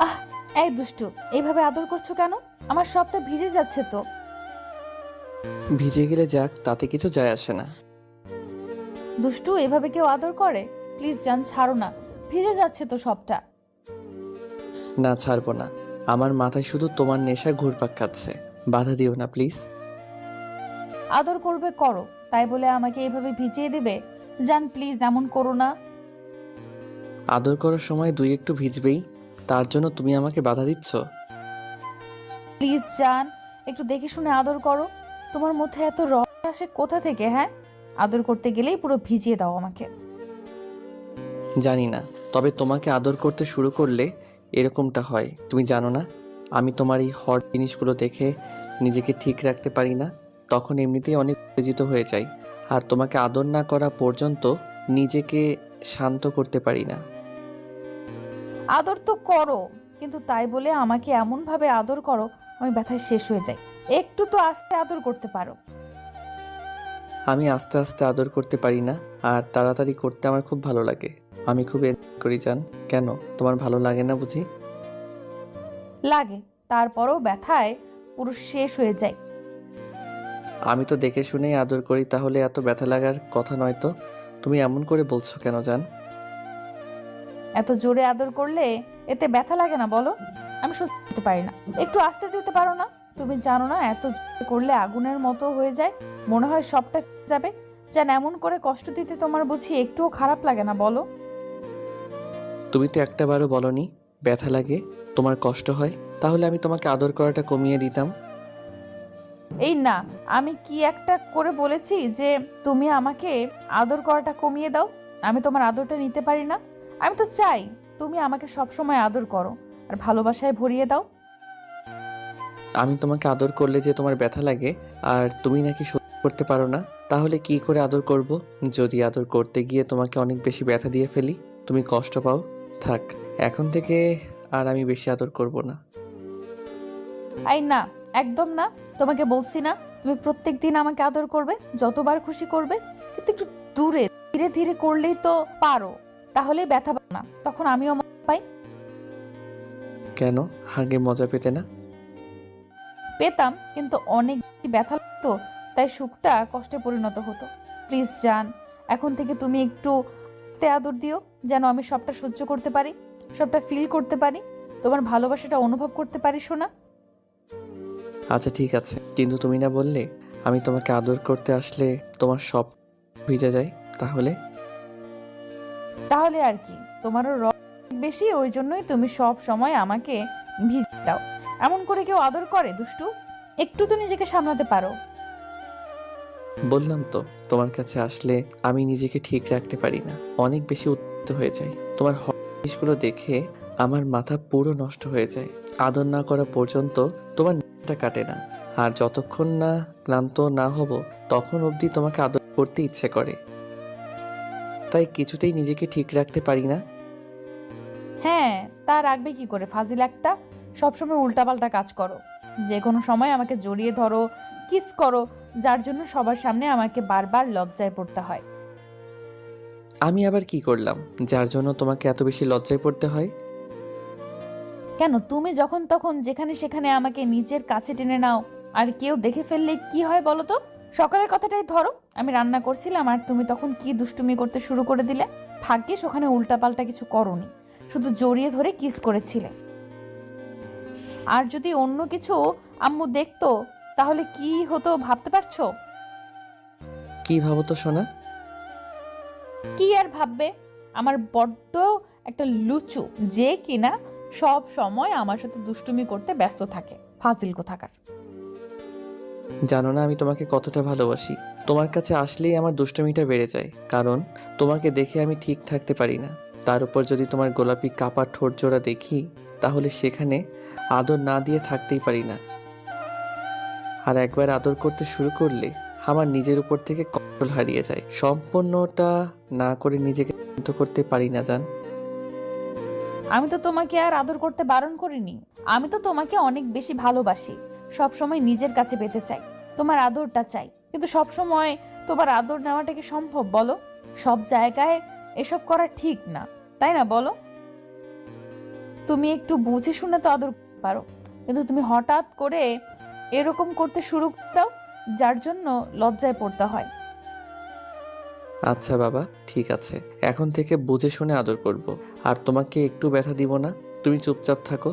আহ এই দুষ্টু এইভাবে আদর করছ কেন? আমার সবটা ভিজে যাচ্ছে তো। ভিজে গেলে যাক তাতে কিছু যায় আসে না। দুষ্টু এভাবে কেউ আদর করে? প্লিজ জান ছাড়ো না। ভিজে যাচ্ছে তো সবটা। না ছাড়বো না। আমার মাথায় শুধু তোমার নেশা ঘুরপাক খাচ্ছে। বাধা দিও না প্লিজ। আদর করবে করো। তাই বলে আমাকে এইভাবে ভিজিয়ে দেবে? জান প্লিজ এমন করো না। আদর করার সময় দুই একটু ভিজবেই। তার জন্য তুমি আমাকে বাধা দিচ্ছ? প্লিজ জান একটু দেখে শুনে আদর করো। তোমার মধ্যে এত রস আসে কোথা থেকে হ্যাঁ? আদর করতে গেলেই পুরো ভিজিয়ে দাও আমাকে। জানি না তবে তোমাকে আদর করতে শুরু করলে এরকমটা হয়। তুমি জানো না আমি তোমার এই হট জিনিসগুলো দেখে নিজেকে ঠিক রাখতে পারি না তখন এমনিতেই অনেক উত্তেজিত হয়ে যাই। আর তোমাকে আদর না করা পর্যন্ত নিজেকে শান্ত করতে পারি না। আদর তো করো কিন্তু তাই বলে আমাকে এমন ভাবে আদর করো আমি ব্যথায় শেষ হয়ে যাই। একটু তো আস্তে আদর করতে পারো। আমি আস্তে আস্তে আদর করতে পারি না আর তাড়াতাড়ি করতে আমার খুব ভালো লাগে। আমি খুব এনজয় করি জান। কেন? তোমার ভালো লাগে না বুঝি? লাগে তারপরও ব্যথায় পুরো শেষ হয়ে যায়। আমি তো দেখে শুনেই আদর করি তাহলে এত ব্যথা লাগার কথা নয় তো? তুমি এমন করে বলছো কেন জান? এত জোরে আদর করলে এতে ব্যথা লাগে না বলো? আমি সত্যি পারি না। একটু আস্তে দিতে পারো না? তুমি জানো না এত করলে আগুনের মতো হয়ে যায় মনে হয় সবটা যাবে। যেন এমন করে কষ্ট দিতে তোমার বুঝি একটুও খারাপ লাগে না বলো? তুমি তো একটাবারও বলনি ব্যথা লাগে তোমার কষ্ট হয় তাহলে আমি তোমাকে আদর করাটা কমিয়ে দিতাম। এই না আমি কি একটা করে বলেছি যে তুমি আমাকে আদর করাটা কমিয়ে দাও? আমি তোমার আদরটা নিতে পারি না? আমি তো চাই তুমি আমাকে সব সময় আদর করো আর ভালোবাসায় ভরিয়ে দাও। আমি তোমাকে আদর করলে যে তোমার ব্যথা লাগে আর তুমি নাকি সহ্য করতে পারো না তাহলে কি করে আদর করব? যদি আদর করতে গিয়ে তোমাকে অনেক বেশি ব্যথা দিয়ে ফেলি তুমি কষ্ট পাও? থাক এখন থেকে আর আমি বেশি আদর করব না। এই না একদম না তোমাকে বলছি না তুমি প্রত্যেক দিন আমাকে আদর করবে যতবার খুশি করবে কিন্তু একটু দূরে ধীরে ধীরে করলেই তো পারো। তাহলেই ব্যথা পাবে না। তখন আমিও মজা পাই। কেন? আগে মজা পেতে না? পেতাম কিন্তু অনেক বেশি ব্যথা লাগতো তাই সুখটা কষ্টে পরিণত হতো। প্লিজ জান এখন থেকে তুমি একটু আস্তে আদর দিও যেন আমি সবটা সহ্য করতে পারি সবটা ফিল করতে পারি তোমার ভালোবাসাটা অনুভব করতে পারি শোনা আচ্ছা ঠিক আছে। কিন্তু তুমি না বললে আমি তোমাকে আদর করতে আসলে তোমার সব ভিজে যায় তাহলে? তাহলে আর কি? তোমারও রস বেশি, ওই জন্যই তুমি সব সময় আমাকে ভিজে দাও। এমন করে কেউ আদর করে, দুষ্টু? একটু তো নিজেকে সামলাতে পারো। বললাম তো, তোমার কাছে আসলে আমি নিজেকে ঠিক রাখতে পারি না। অনেক বেশি উত্তেজিত হয়ে যাই। তোমার জিনিসগুলো দেখে আমার মাথা পুরো নষ্ট হয়ে যায়। আদর না করা পর্যন্ত তোমার টা কাটে না। আর যতক্ষণ না ক্লান্ত না হব, তখন অবধি তোমাকে আদর করতে ইচ্ছে করে। তাই কিছুতেই নিজেকে ঠিক রাখতে পারি না। হ্যাঁ তা রাখবে কি করে? ফাজিল একটা সবসময় উল্টাপাল্টা কাজ করো। যে কোনো সময় আমাকে জড়িয়ে ধরো কিস করো যার জন্য সবার সামনে আমাকে বারবার লজ্জায় পড়তে হয়। আমি আবার কি করলাম? যার জন্য তোমাকে এত বেশি লজ্জায় পড়তে হয়? কেন? তুমি যখন তখন যেখানে সেখানে আমাকে নিজের কাছে টেনে নাও আর কেউ দেখে ফেললে কি হয় বলো তো? সকালের কথাটাই ধরো আমি রান্না করছিলাম আর তুমি তখন কি দুষ্টুমি করতে শুরু করে দিলে? ভাগ্যিস ওখানে উল্টাপাল্টা কিছু করনি শুধু জড়িয়ে ধরে কিস করেছিলে। আর যদি অন্য কিছু আম্মু দেখতো তাহলে কি হতো ভাবতে পারছ? কি ভাবো তো শোনা কি আর ভাববে? আমার বড্ড একটা লুচু যে কিনা সব সময় আমার সাথে দুষ্টুমি করতে ব্যস্ত থাকে ফাজিল কোথাকার জানো না, আমি তোমাকে কতটা ভালোবাসি। তোমার কাছে আসলেই আমার দুষ্টমিটা বেড়ে যায়, কারণ তোমাকে দেখে আমি ঠিক থাকতে পারি না। তার উপর যদি তোমার গোলাপি কাপা ঠোঁট জোড়া দেখি, তাহলে সেখানে আদর না দিয়ে থাকতেই পারি না। আর একবার আদর করতে শুরু করলে আমার নিজের উপর থেকে কন্ট্রোল হারিয়ে যায়। সম্পূর্ণটা না করে নিজেকে শান্ত করতে পারি না, জান। আমি তো তোমাকে আর আদর করতে বারণ করিনি। আমি তো তোমাকে অনেক বেশি ভালোবাসি। সব সময় নিজের কাছে পেতে চাই, তোমার আদরটা চাই। কিন্তু সব সময় তোমার আদর নেওয়াটা কি সম্ভব বলো? সব জায়গায় এসব করা ঠিক না, তাই না বলো? তুমি একটু বুঝে শুনে তো আদর পারো, কিন্তু তুমি হঠাৎ করে এরকম করতে শুরু দাও, যার জন্য লজ্জায় পড়তে হয়। আচ্ছা বাবা, ঠিক আছে। এখন থেকে বুঝে শুনে আদর করব। আর তোমাকে একটু ব্যথা দিব না? তুমি চুপচাপ থাকো।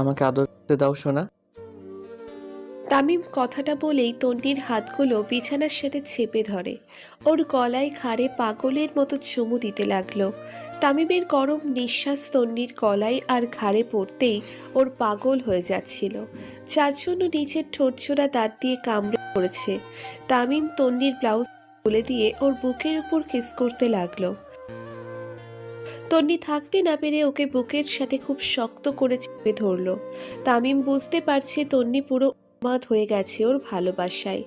আমাকে আদর দাও শোনা তামিম কথাটা বলেই তন্নির হাতগুলো বিছানার সাথে চেপে ধরে। ওর গলায় ঘাড়ে পাগলের মতো চুমু দিতে লাগল। তামিমের গরম নিঃশ্বাস তন্নির গলায় আর ঘাড়ে পড়তেই ওর পাগল হয়ে যাচ্ছিল। যার জন্য নিচের ঠোঁটছোড়া দাঁত দিয়ে কামড়ে পড়েছে। তামিম তন্নির ব্লাউজ খুলে দিয়ে ওর বুকের উপর কিস করতে লাগল। তন্নি থাকতে না পেরে ওকে বুকের সাথে খুব শক্ত করে চেপে ধরলো। তামিম বুঝতে পারছে তন্নি পুরো উন্মাদ হয়ে গেছে ওর ভালোবাসায়।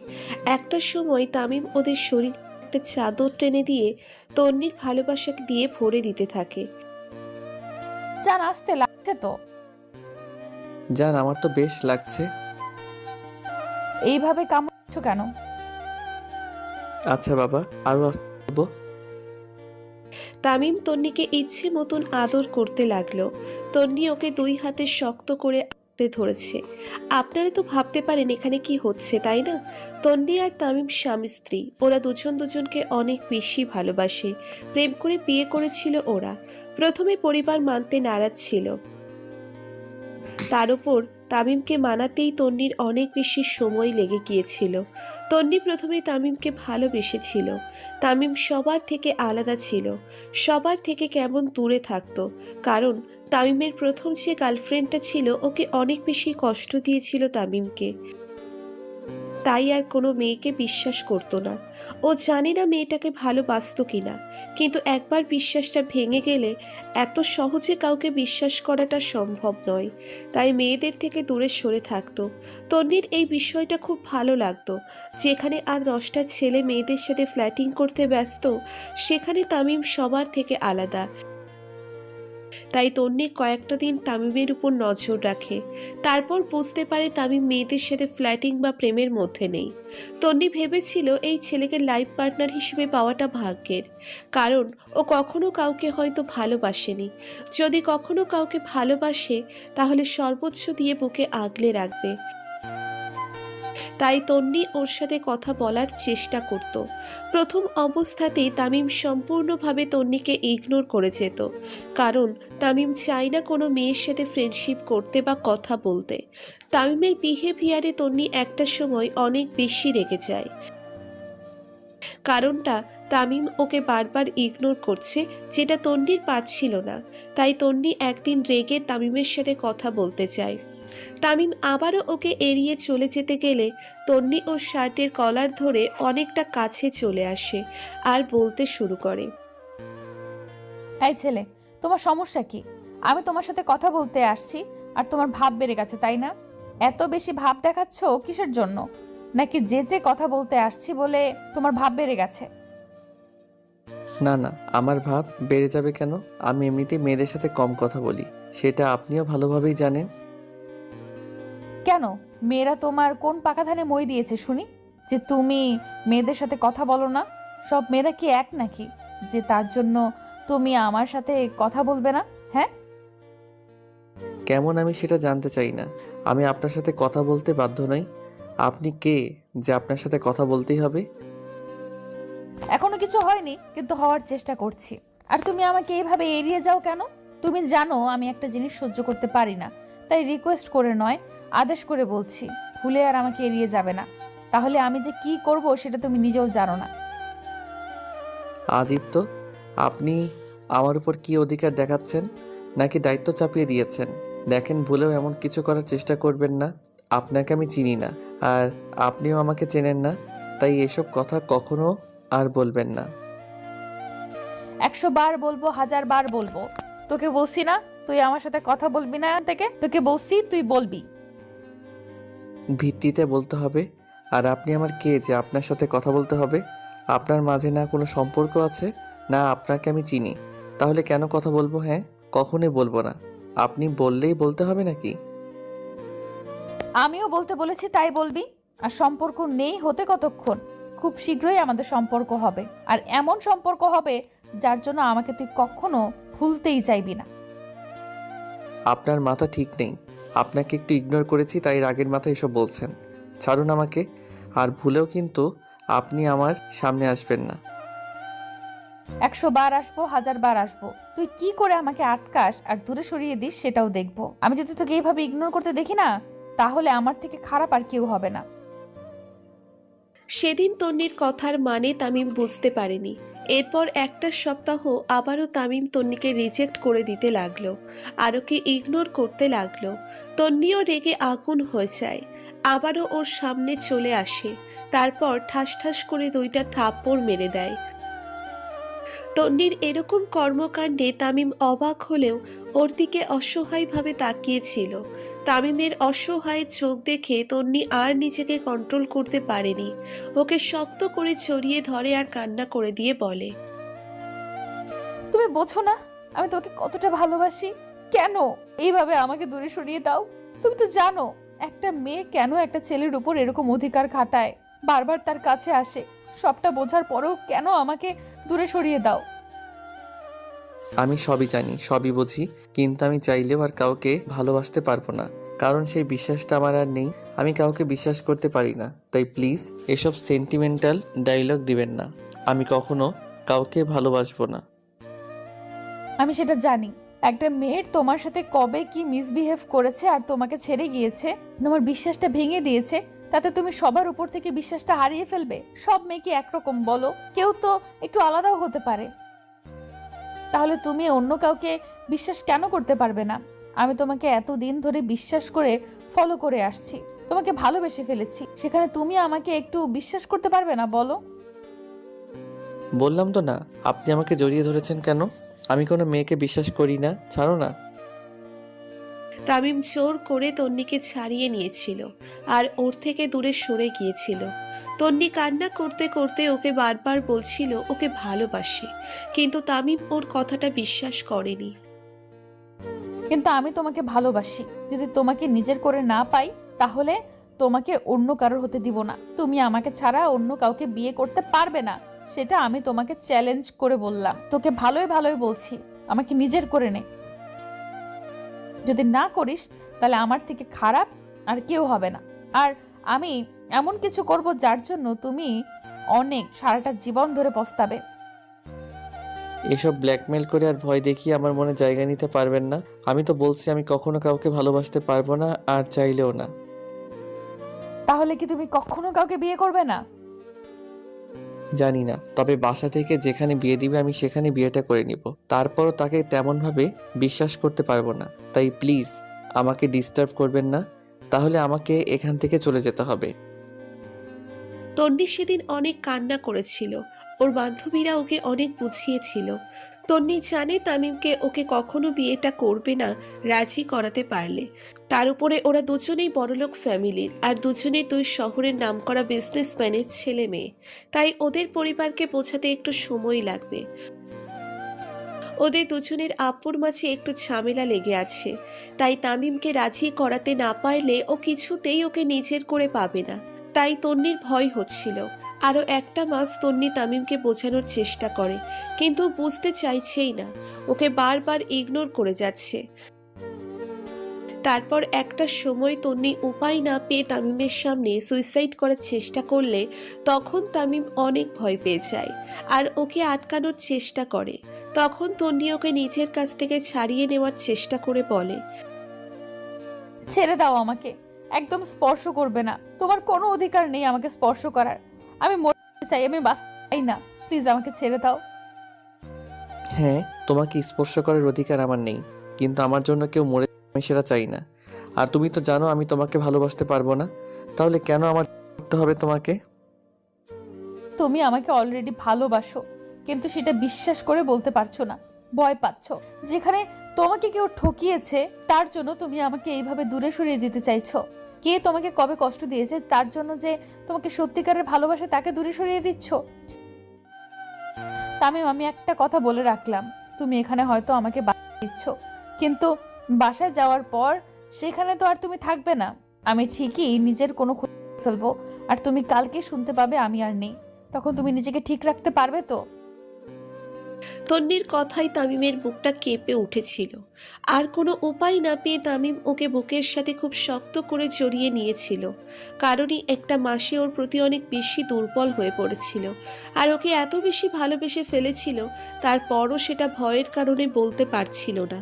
একটা সময় তামিম ওদের শরীর একটা চাদর টেনে দিয়ে তন্নির ভালোবাসাকে দিয়ে ভরে দিতে থাকে। জান আসতে লাগছে তো। জান আমার তো বেশ লাগছে। এইভাবে কামড়ছো কেন? আচ্ছা বাবা আরও আসতে বলব? তামিম তন্নিকে ইচ্ছে মতন আদর করতে লাগল। তন্নি ওকে দুই হাতে শক্ত করে আঁকড়ে ধরেছে। আপনারা তো ভাবতে পারেন এখানে কি হচ্ছে, তাই না? তন্নি আর তামিম স্বামী স্ত্রী, ওরা দুজন দুজনকে অনেক বেশি ভালোবাসে। প্রেম করে বিয়ে করেছিল ওরা। প্রথমে পরিবার মানতে নারাজ ছিল। তার উপর তামিমকে মানাতেই তন্নির অনেক বেশি সময় লেগে গিয়েছিল। তন্নি প্রথমে তামিমকে ভালোবেসেছিল। তামিম সবার থেকে আলাদা ছিল। সবার থেকে কেমন দূরে থাকতো। কারণ তামিমের প্রথম যে গার্লফ্রেন্ডটা ছিল, ওকে অনেক বেশি কষ্ট দিয়েছিল তামিমকে। তাই আর কোনো মেয়েকে বিশ্বাস করতো না। ও জানে না মেয়েটাকে ভালোবাসতো কিনা। কিন্তু একবার বিশ্বাসটা ভেঙে গেলে এত সহজে কাউকে বিশ্বাস করাটা সম্ভব নয়। তাই মেয়েদের থেকে দূরে সরে থাকতো। তন্নির এই বিষয়টা খুব ভালো লাগতো। যেখানে আর দশটা ছেলে মেয়েদের সাথে ফ্ল্যাটিং করতে ব্যস্ত, সেখানে তামিম সবার থেকে আলাদা। তাই তন্নি কয়েকটা দিন তামিমের উপর নজর রাখে। তারপর বুঝতে পারে তামিম মেয়েদের সাথে ফ্ল্যাটিং বা প্রেমের মধ্যে নেই। তন্নি ভেবেছিল এই ছেলেকে লাইফ পার্টনার হিসেবে পাওয়াটা ভাগ্যের। কারণ ও কখনো কাউকে হয়তো ভালোবাসেনি। যদি কখনো কাউকে ভালোবাসে, তাহলে সর্বোচ্চ দিয়ে বুকে আগলে রাখবে। তাই তন্নি ওর সাথে কথা বলার চেষ্টা করত। প্রথম অবস্থাতেই তামিম সম্পূর্ণভাবে তন্নিকে ইগনোর করে যেত। কারণ তামিম চায় না কোনো মেয়ের সাথে ফ্রেন্ডশিপ করতে বা কথা বলতে। তামিমের বিহেভিয়ারে তন্নি একটা সময় অনেক বেশি রেগে যায়। কারণটা তামিম ওকে বারবার ইগনোর করছে, যেটা তন্নির পাচ্ছিল না। তাই তন্নি একদিন রেগে তামিমের সাথে কথা বলতে চায়। তামিম আবারও ওকে এড়িয়ে চলে যেতে গেলে তন্নি ওর শার্টের কলার ধরে অনেকটা কাছে চলে আসে আর বলতে শুরু করে। এই ছেলে তোমার সমস্যা কি? আমি তোমার সাথে কথা বলতে আসছি আর তোমার ভাব বেড়ে গেছে তাই না? এত বেশি ভাব দেখাচ্ছ কিসের জন্য? নাকি যে যে কথা বলতে আসছি বলে তোমার ভাব বেড়ে গেছে? না না আমার ভাব বেড়ে যাবে কেন? আমি এমনিতেই মেয়েদের সাথে কম কথা বলি সেটা আপনিও ভালোভাবেই জানেন। কেন? মেয়েরা তোমার কোন পাকা ধানে মই দিয়েছে শুনি? যে তুমি মেয়েদের সাথে কথা বলো না? সব মেয়েরা কি এক নাকি? যে তার জন্য তুমি আমার সাথে কথা বলবে না? হ্যাঁ? কেমন আমি সেটা জানতে চাই না। আমি আপনার সাথে কথা বলতে বাধ্য নই। আপনি কে যে আপনার সাথে কথা বলতেই হবে? এখনও কিছু হয়নি কিন্তু হওয়ার চেষ্টা করছি। আর তুমি আমাকে এইভাবে এড়িয়ে যাও কেন? তুমি জানো আমি একটা জিনিস সহ্য করতে পারি না। তাই রিকোয়েস্ট করে নয় আদেশ করে বলছি ভুলে আর আমাকে এড়িয়ে যাবে না। তাহলে আমি যে কি করব সেটা তুমি নিজেও জানো না। তো আপনি আমার উপর কি অধিকার দেখাচ্ছেন নাকি দায়িত্ব চাপিয়ে দিয়েছেন? দেখেন ভুলেও এমন কিছু করার চেষ্টা করবেন না। আপনাকে আমি চিনি না আর আপনিও আমাকে চেনেন না তাই এসব কথা কখনো আর বলবেন না। একশো বার বলব হাজার বার বলব। তোকে বলছি না তুই আমার সাথে কথা বলবি না থেকে? তোকে বলছি তুই বলবি। ভিত্তিতে বলতে হবে। আর আপনি আমার কে যে আপনার সাথে কথা বলতে হবে? আপনার মাঝে না কোনো সম্পর্ক আছে? না আপনাকে আমি চিনি। তাহলে কেন কথা বলব হ্যাঁ? কখনোই বলব না। আপনি বললেই বলতে হবে নাকি? আমিও বলতে বলেছি তাই বলবি। আর সম্পর্ক নেই হতে কতক্ষণ? খুব শীঘ্রই আমাদের সম্পর্ক হবে। আর এমন সম্পর্ক হবে যার জন্য আমাকে তুই কখনো ভুলতেই চাইবি না। আপনার মাথা ঠিক নেই। আপনাকে একটু ইগনোর করেছি তাই রাগের মাথায় এসব বলছেন। ছাড়ুন আমাকে আর ভুলেও কিন্তু আপনি আমার সামনে আসবেন না। একশো বার আসব হাজার বার আসব। তুই কি করে আমাকে আটকাস আর দূরে সরিয়ে দিস সেটাও দেখব। আমি যদি তোকে এইভাবে ইগনোর করতে দেখি না তাহলে আমার থেকে খারাপ আর কেউ হবে না। সেদিন তন্নির কথার মানে তামিম বুঝতে পারেনি। এরপর একটা সপ্তাহ আবারও তামিম তন্নিকে রিজেক্ট করে দিতে লাগল, আরোকে ইগনোর করতে লাগল। তন্নিও রেগে আগুন হয়ে যায়, আবারও ওর সামনে চলে আসে, তারপর ঠাস ঠাস করে দুইটা থাপ্পড় মেরে দেয়। তন্নির এরকম কর্মকাণ্ডে তামিম অবাক হলেও ওর দিকে অসহায়ভাবে তাকিয়েছিল। তামিমের অসহায়ের চোখ দেখে তন্নি আর নিজেকে কন্ট্রোল করতে পারেনি। ওকে শক্ত করে জড়িয়ে ধরে আর কান্না করে দিয়ে বলে, তুমি বোঝো না, আমি তোকে কতটা ভালোবাসি। কেন? এইভাবে আমাকে দূরে সরিয়ে দাও। তুমি তো জানো, একটা মেয়ে কেন একটা ছেলের উপর এরকম অধিকার খাটায়? বারবার তার কাছে আসে। সবটা বোঝার পরেও কেন আমাকে দূরে সরিয়ে দাও? আমি সবই জানি সবই বুঝি কিন্তু আমি চাইলেও আর কাউকে ভালোবাসতে পারব না। কারণ সেই বিশ্বাসটা আমার আর নেই আমি কাউকে বিশ্বাস করতে পারি না। তাই প্লিজ এসব সেন্টিমেন্টাল ডায়লগ দিবেন না। আমি কখনো কাউকে ভালোবাসবো না। আমি সেটা জানি। একটা মেয়ের তোমার সাথে কবে কি মিসবিহেভ করেছে আর তোমাকে ছেড়ে গিয়েছে? তোমার বিশ্বাসটা ভেঙে দিয়েছে? তাতে তুমি সবার উপর থেকে বিশ্বাসটা হারিয়ে ফেলবে। সব মেয়ে কি একরকম বলো। কেউ তো একটু আলাদাও হতে পারে। তাহলে তুমি অন্য কাউকে বিশ্বাস কেন করতে পারবে না? আমি তোমাকে এতদিন ধরে বিশ্বাস করে ফলো করে আসছি। তোমাকে ভালোবেসে ফেলেছি। সেখানে তুমি আমাকে একটু বিশ্বাস করতে পারবে না, বলো। বললাম তো না, আপনি আমাকে জড়িয়ে ধরেছেন কেন? আমি কোনো মেয়েকে বিশ্বাস করি না, ছাড়ো না। তামিম জোর করে তন্নিকে ছাড়িয়ে নিয়েছিল আর ওর থেকে দূরে সরে গিয়েছিল। তন্নি কান্না করতে করতে ওকে বারবার বলছিল ওকে ভালোবাসে, কিন্তু তামিম ওর কথাটা বিশ্বাস করেনি। কিন্তু আমি তোমাকে ভালোবাসি। যদি তোমাকে নিজের করে না পাই, তাহলে তোমাকে অন্য কারোর হতে দিব না। তুমি আমাকে ছাড়া অন্য কাউকে বিয়ে করতে পারবে না, সেটা আমি তোমাকে চ্যালেঞ্জ করে বললাম। তোকে ভালোই ভালোই বলছি। আমাকে নিজের করে নে। যদি না করিস তাহলে আমার থেকে খারাপ আর কেউ হবে না। আর আমি এমন কিছু করব যার জন্য তুমি অনেক সারাটা জীবন ধরে পস্তাবে। এসব ব্ল্যাকমেল করে আর ভয় দেখিয়ে আমার মনে জায়গা নিতে পারবেন না। আমি তো বলছি আমি কখনো কাউকে ভালোবাসতে পারব না আর চাইলেও না। তাহলে কি তুমি কখনো কাউকে বিয়ে করবে না? জানি না, তবে বাসা থেকে যেখানে বিয়ে দিবে আমি সেখানে বিয়েটা করে নিব। তারপরও তাকে তেমনভাবে বিশ্বাস করতে পারব না। তাই প্লিজ, আমাকে ডিস্টার্ব করবেন না। তাহলে আমাকে এখান থেকে চলে যেতে হবে। তন্নি সেদিন অনেক কান্না করেছিল। ওর বান্ধবীরা ওকে অনেক বুঝিয়েছিল। তন্নি জানে তামিমকে ওকে কখনো বিয়েটা করবে না, রাজি করাতে পারলে। তার উপরে ওরা দুজনেই বড়লোক ফ্যামিলির আর দুজনেই দুই শহরের নামকরা বিজনেসম্যানের ছেলে মেয়ে। তাই ওদের পরিবারকে বোঝাতে একটু সময় লাগবে। ওদের দুজনের আপুর মাঝে একটু ঝামেলা লেগে আছে। তাই তামিমকে রাজি করাতে না পারলে ও কিছুতেই ওকে নিজের করে পাবে না। তাই তন্নির ভয় হচ্ছিল। আরও একটা মাস তন্নি তামিমকে বোঝানোর চেষ্টা করে, কিন্তু বুঝতে চাইছেই না। ওকে বারবার ইগনোর করে যাচ্ছে। তারপর একটা সময় তন্নি উপায় না পেয়ে তামিমের সামনে সুইসাইড করার চেষ্টা করলে তখন তামিম অনেক ভয় পেয়ে যায় আর ওকে আটকানোর চেষ্টা করে। তখন তন্নি ওকে নিজের কাছ থেকে ছাড়িয়ে নেওয়ার চেষ্টা করে বলে, ছেড়ে দাও আমাকে। একদম স্পর্শ করবে না। তোমার কোনো অধিকার নেই আমাকে স্পর্শ করার। আমি মরতে চাই আমি বাঁচতে চাই না। প্লিজ আমাকে ছেড়ে দাও। হ্যাঁ তোমাকে স্পর্শ করার অধিকার আমার নেই কিন্তু আমার জন্য কেউ মরে আমি সেটা চাই না। আর তুমি তো জানো আমি তোমাকে ভালোবাসতে পারব না তাহলে কেন আমার করতে হবে তোমাকে? তুমি আমাকে অলরেডি ভালোবাসো কিন্তু সেটা বিশ্বাস করে বলতে পারছ না ভয় পাচ্ছ। যেখানে তোমাকে কেউ ঠকিয়েছে তার জন্য তুমি আমাকে এইভাবে দূরে সরিয়ে দিতে চাইছো। কে তোমাকে কবে কষ্ট দিয়েছে? তার জন্য যে তোমাকে সত্যিকারের ভালোবাসে, তাকে দূরে সরিয়ে দিচ্ছ? তামিম, আমি একটা কথা বলে রাখলাম। তুমি এখানে হয়তো আমাকে দিচ্ছ। কিন্তু বাসায় যাওয়ার পর সেখানে তো আর তুমি থাকবে না। আমি ঠিকই নিজের কোনো ফেলব। আর তুমি কালকে শুনতে পাবে আমি আর নেই। তখন তুমি নিজেকে ঠিক রাখতে পারবে তো? তন্নির কথাই তামিমের বুকটা কেঁপে উঠেছিল। আর কোনো উপায় না পেয়ে তামিম ওকে বুকের সাথে খুব শক্ত করে জড়িয়ে নিয়েছিল। কারণই একটা মাসে ওর প্রতি অনেক বেশি দুর্বল হয়ে পড়েছিল। আর ওকে এত বেশি ভালোবেসে ফেলেছিল, তারপরও সেটা ভয়ের কারণে বলতে পারছিল না।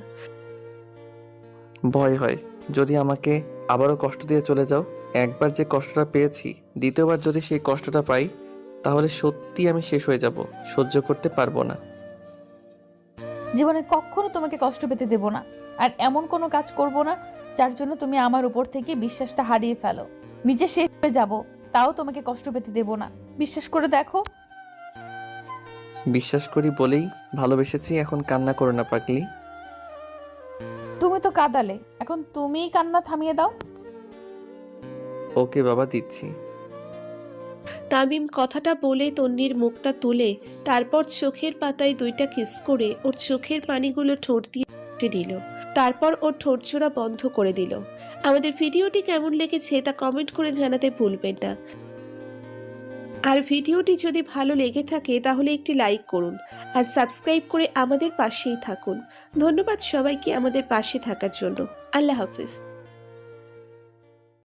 ভয় হয়, যদি আমাকে আবারও কষ্ট দিয়ে চলে যাও, একবার যে কষ্টটা পেয়েছি, দ্বিতীয়বার যদি সেই কষ্টটা পাই, তাহলে সত্যি আমি শেষ হয়ে যাব, সহ্য করতে পারব না। জীবনে কখনো তোমাকে কষ্ট পেতে দেব না। আর এমন কোনো কাজ করব না যার জন্য তুমি আমার উপর থেকে বিশ্বাসটা হারিয়ে ফেলো। নিজে শেষ হয়ে যাব তাও তোমাকে কষ্ট পেতে দেব না। বিশ্বাস করে দেখো। বিশ্বাস করি বলেই ভালোবেসেছি এখন কান্না করো না পাগলি। তুমি তো কাঁদালে এখন তুমিই কান্না থামিয়ে দাও। ওকে বাবা দিচ্ছি। তামিম কথাটা বলে তন্নির মুখটা তুলে তারপর চোখের পাতায় দুইটা কিস করে ওর চোখের পানিগুলো ঠোঁট দিয়ে দিল। তারপর ওর ঠোঁট জোড়া বন্ধ করে দিল। আমাদের ভিডিওটি কেমন লেগেছে তা কমেন্ট করে জানাতে ভুলবেন না। আর ভিডিওটি যদি ভালো লেগে থাকে তাহলে একটি লাইক করুন আর সাবস্ক্রাইব করে আমাদের পাশেই থাকুন। ধন্যবাদ সবাইকে আমাদের পাশে থাকার জন্য। আল্লাহ হাফিজ।